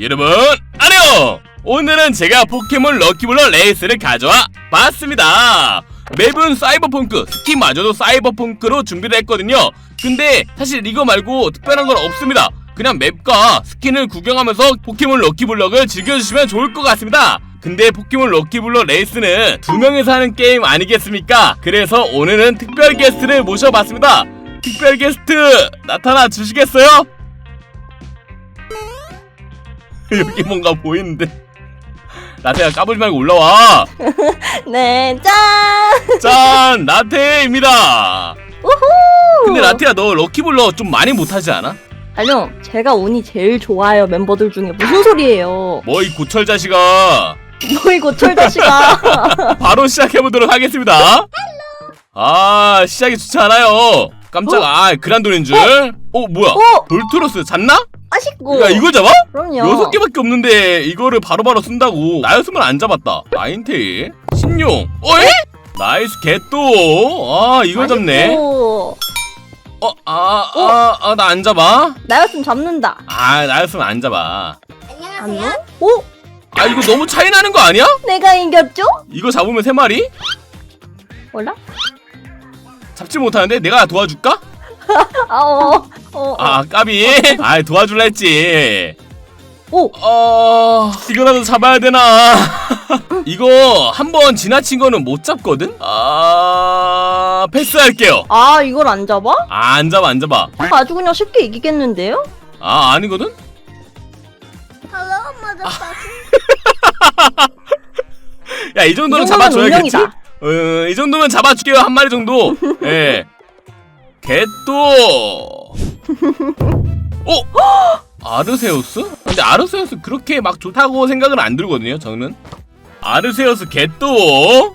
여러분 안녕! 오늘은 제가 포켓몬 럭키블러 레이스를 가져와 봤습니다. 맵은 사이버펑크 스킨마저도 사이버펑크로 준비를 했거든요. 근데 사실 이거 말고 특별한 건 없습니다. 그냥 맵과 스킨을 구경하면서 포켓몬 럭키블럭을 즐겨주시면 좋을 것 같습니다. 근데 포켓몬 럭키블러 레이스는 두 명이서 하는 게임 아니겠습니까? 그래서 오늘은 특별 게스트를 모셔봤습니다. 특별 게스트 나타나 주시겠어요? 여기 뭔가 보이는데 라테야 까불지 말고 올라와 네, 짠! 짠 라테입니다 우후! 근데 라테야 너 럭키블러 좀 많이 못하지 않아? 아니요, 제가 운이 제일 좋아요, 멤버들 중에. 무슨 소리예요? 뭐 이 고철 자식아 뭐 이거 철자씨가. 바로 시작해 보도록 하겠습니다 아 시작이 좋지 않아요 깜짝 아 그란돈인 줄 어 뭐야 어? 돌투로스 잤나? 아쉽고. 야 이걸 잡아? 그럼요. 여섯 개밖에 없는데 이거를 바로바로 쓴다고 나였으면 안 잡았다 라인테일 신용 어이? 나이스 개또 아 이걸 잡네 아쉽고. 어아아아나 안 잡아 나였으면 잡는다. 아 나였으면 안 잡아 안 돼? 오? 아 이거 너무 차이 나는 거 아니야? 내가 이겼죠? 이거 잡으면 세 마리 몰라? 잡지 못하는데 내가 도와줄까? 아, 어, 어. 아 까비. 아 도와줄라 했지. 오! 어 이거라도 잡아야 되나? 이거 한 번 지나친 거는 못 잡거든? 아 패스할게요. 아, 이걸 안 잡아? 아, 안 잡아 안 잡아. 아주 그냥 쉽게 이기겠는데요? 아 아니거든? 야이 정도는 잡아줘야겠지. 운명이다. 어, 이 정도면 잡아줄게요 한 마리 정도. 예. 개또 어 아르세우스 근데 아르세우스 그렇게 막 좋다고 생각은 안 들거든요 저는 아르세우스 개또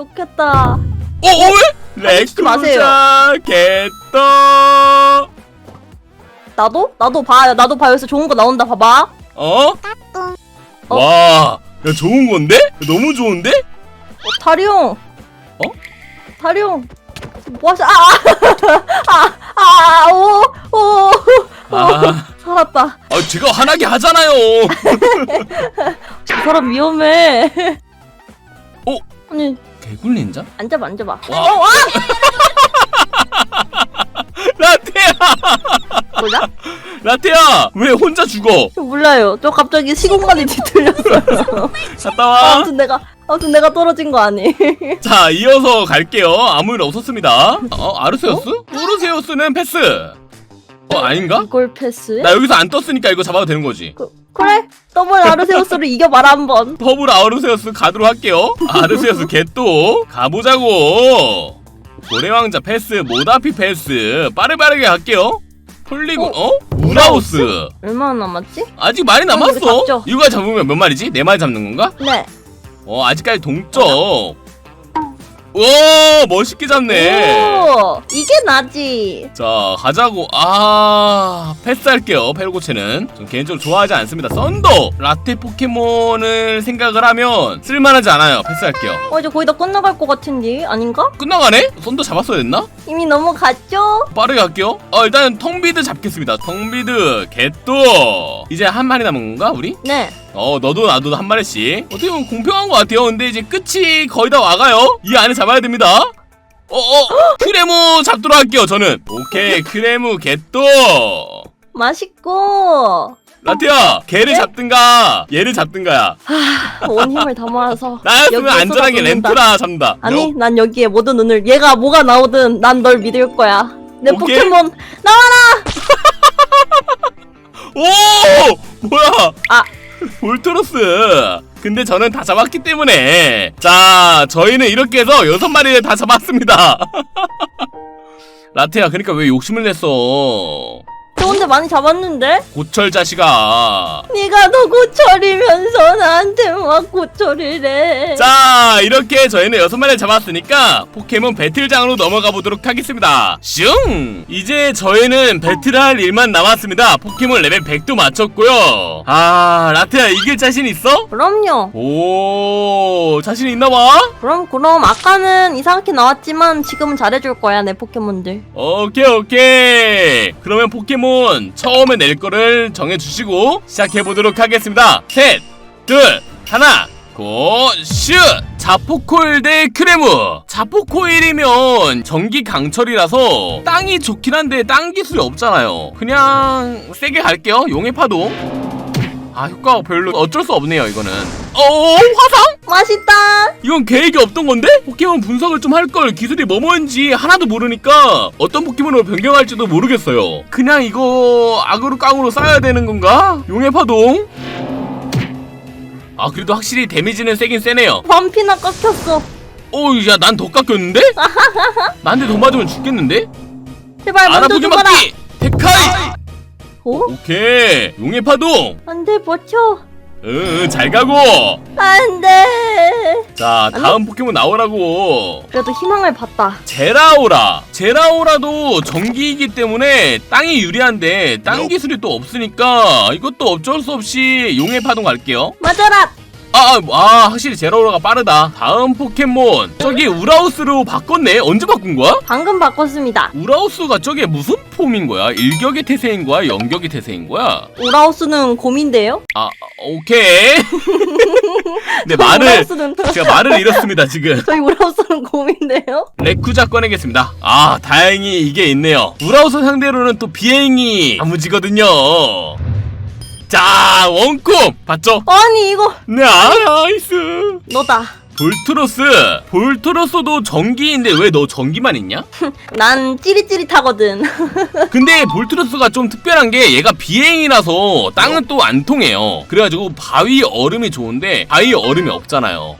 좋겠다. 어, 어 왜? 하지 마세요. 레크자 개또 나도? 나도 봐요. 나도 봐요. 여기서 좋은 거 나온다. 봐봐. 어? 어? 와, 야 좋은 건데? 너무 좋은데? 어, 타리옹. 어? 타리옹. 뭐 하시, 아, 아, 아, 아, 오, 오, 아, 살았다. 아 제가 화나게 하잖아요. 저 사람 위험해. 어? 아니, 개굴 닌자? 앉아봐, 앉아봐. 와, 라테야, 몰라? 라테야, 왜 혼자 죽어? 저 몰라요. 저 갑자기 시공간이 뒤틀렸어요. 갔다 와. 아무튼 내가, 아무튼 내가 떨어진 거 아니. 자, 이어서 갈게요. 아무 일 없었습니다. 어, 아르세우스? 우르세우스는 패스. 어, 아닌가? 이걸 패스? 나 여기서 안 떴으니까 이거 잡아도 되는 거지. 그, 그래? 더블 아르세우스를 이겨봐라, 한번. 더블 아르세우스 가도록 할게요. 아르세우스 개또 가보자고. 고래왕자 패스, 모다피 패스. 빠르빠르게 갈게요. 폴리곤, 어? 우라우스. 얼마나 남았지? 아직 많이 남았어. 잡죠. 이거 잡으면 몇 마리지? 네 마리 잡는 건가? 네. 어, 아직까지 동점. 오, 멋있게 잡네. 오, 이게 나지. 자, 가자고. 아, 패스할게요. 펠고체는. 전 개인적으로 좋아하지 않습니다. 썬더! 라테 포켓몬을 생각을 하면 쓸만하지 않아요. 패스할게요. 어, 이제 거의 다 끝나갈 것 같은데? 아닌가? 끝나가네? 썬더 잡았어야 됐나? 이미 넘어갔죠? 빠르게 갈게요. 어, 일단 텅비드 잡겠습니다. 텅비드, 개또. 이제 한 마리 남은 건가, 우리? 네. 어, 너도 나도 한 마리씩. 어떻게 보면 공평한 것 같아요. 근데 이제 끝이 거의 다 와가요. 이 안에 잡아야 됩니다. 어, 어, 크레무 잡도록 할게요, 저는. 오케이, 크레무, 개또. 맛있고. 라티야, 걔를 네? 잡든가, 얘를 잡든가야. 온 힘을 다 모아서. 나였으면 여기에 안전하게. 렌트라 잡는다. 아니, 난 여기에 모든 눈을, 얘가 뭐가 나오든 난 널 믿을 거야. 내 오케이. 포켓몬, 나와라! 오! 뭐야? 아. 볼토로스. 근데 저는 다 잡았기 때문에. 자, 저희는 이렇게 해서 여섯 마리를 다 잡았습니다. 라테야, 그러니까 왜 욕심을 냈어? 저 혼자 많이 잡았는데? 고철 자식아. 네가 너 고철이면서 나한테 막 고철이래. 자, 이렇게 저희는 여섯 마리를 잡았으니까 포켓몬 배틀장으로 넘어가 보도록 하겠습니다. 슝! 이제 저희는 배틀할 일만 남았습니다. 포켓몬 레벨 100도 맞췄고요. 아, 라테야 이길 자신 있어? 그럼요. 오, 자신 있나 봐? 그럼, 그럼. 아까는 이상하게 나왔지만 지금은 잘해줄 거야, 내 포켓몬들. 오케이, 오케이. 그러면 포켓몬 포켓몬 처음에 낼 거를 정해주시고 시작해보도록 하겠습니다. 셋, 둘, 하나, 고, 슛! 자포코일 대 크레무. 자포코일이면 전기 강철이라서 땅이 좋긴 한데 땅 기술이 없잖아요. 그냥 세게 갈게요. 용의 파도. 아, 효과가 별로 어쩔 수 없네요, 이거는. 어, 화상? 맛있다. 이건 계획이 없던 건데? 포켓몬 분석을 좀 할 걸 기술이 뭐뭐인지 하나도 모르니까 어떤 포켓몬으로 변경할지도 모르겠어요. 그냥 이거 악으로 깡으로 쌓아야 되는 건가? 용의 파동? 아 그래도 확실히 데미지는 세긴 세네요. 반피나 깎였어. 오, 야, 난 더 깎였는데? 나한테 더 맞으면 죽겠는데? 제발 먼저 알아보기 죽어라. 맞기! 데카이! 오? 오케이, 용의 파동! 안돼 버텨. 응, 잘 가고! 안돼. 자, 다음 포켓몬 나오라고! 그래도 희망을 봤다. 제라오라. 제라오라도 전기이기 때문에 땅이 유리한데 땅 기술이 또 없으니까 이것도 어쩔 수 없이 용의 파동 갈게요. 맞아라. 아, 아, 아, 확실히 제라오라가 빠르다. 다음 포켓몬. 저기 우라우스로 바꿨네. 언제 바꾼 거야? 방금 바꿨습니다. 우라우스가 저게 무슨 폼인 거야? 일격의 태세인 거야? 영격의 태세인 거야? 우라우스는 곰인데요. 아, 오케이. 네, 말을 우라우스는 제가 말을 잃었습니다, 지금. 저희 우라우스는 곰인데요. 레쿠자 꺼내겠습니다. 아, 다행히 이게 있네요. 우라우스 상대로는 또 비행이 아무지거든요. 자, 원콤! 봤죠? 아니 이거 네, 아, 나이스. 너다. 볼트로스. 볼트로스도 전기인데 왜 너 전기만 있냐? 난 찌릿찌릿하거든. 근데 볼트로스가 좀 특별한 게 얘가 비행이라서 땅은 또 안 통해요. 그래가지고 바위 얼음이 좋은데 바위 얼음이 없잖아요.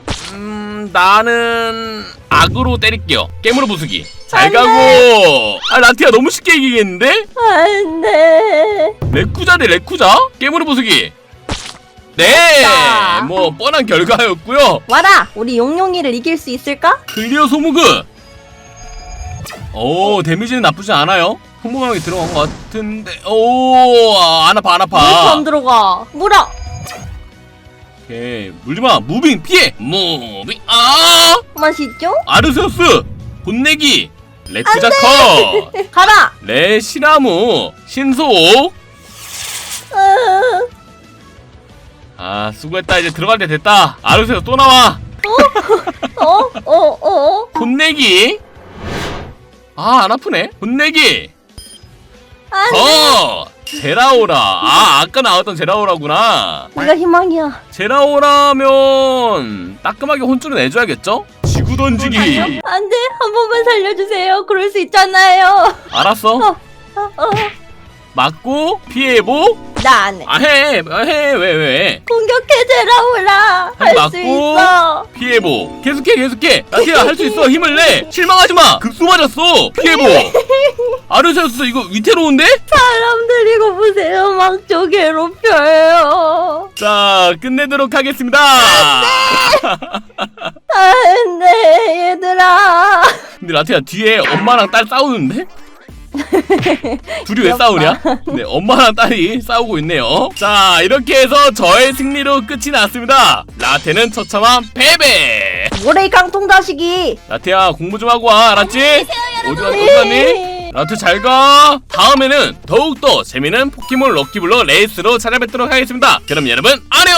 음, 나는 악으로 때릴게요. 깨물어 부수기. 잘 안 가고. 아, 라티야 너무 쉽게 이기겠는데? 안돼. 레쿠자 대 레쿠자? 깨물어 부수기. 네, 자. 뭐 뻔한 결과였고요. 와라. 우리 용용이를 이길 수 있을까? 클리어 소무그. 오, 데미지는 나쁘지 않아요. 평범하게 들어간 것 같은데. 오, 아, 안 아파, 안 이렇게 아파. 안 들어가. 물어. 오케이, 물지마. 무빙 피해. 무빙. 아, 맛있죠? 아르세우스. 혼내기. 레쿠자 컷. 가라. 레시나무. 신속. 으, 아, 수고했다. 이제 들어갈 때 됐다. 아르세우스 또 나와. 어? 어? 어? 혼내기. 아, 안 아프네. 혼내기. 안 돼. 어! 제라오라. 아, 아까 나왔던 제라오라구나. 네가 희망이야. 제라오라면 따끔하게 혼쭐을 내줘야겠죠? 지구 던지기. 안돼. 한 번만 살려주세요. 그럴 수 있잖아요. 알았어. 어, 어. 맞고 피해보. 나 안 해. 아 해, 아, 해, 왜 왜? 공격해 제라오라. 할수 맞고. 있어. 피해보. 계속해, 계속해. 나티야 할 수 있어. 힘을 내. 실망하지 마. 급소 맞았어. 피해보. 아르세우스 이거 위태로운데? 사람들 이거 보세요. 막 저 괴롭혀요. 자, 끝내도록 하겠습니다. 안돼 얘들아. 근데 라티야 뒤에 엄마랑 딸 싸우는데? 둘이 왜 귀엽다. 싸우냐? 네, 엄마랑 딸이 싸우고 있네요. 자, 이렇게 해서 저의 승리로 끝이 났습니다. 라테는 처참한 패배. 모래이 깡통 자식이. 라테야 공부 좀 하고 와, 알았지? 어디 가서 똑같니? 라테 잘 가. 다음에는 더욱더 재미있는 포켓몬 럭키블러 레이스로 찾아뵙도록 하겠습니다. 그럼 여러분 안녕.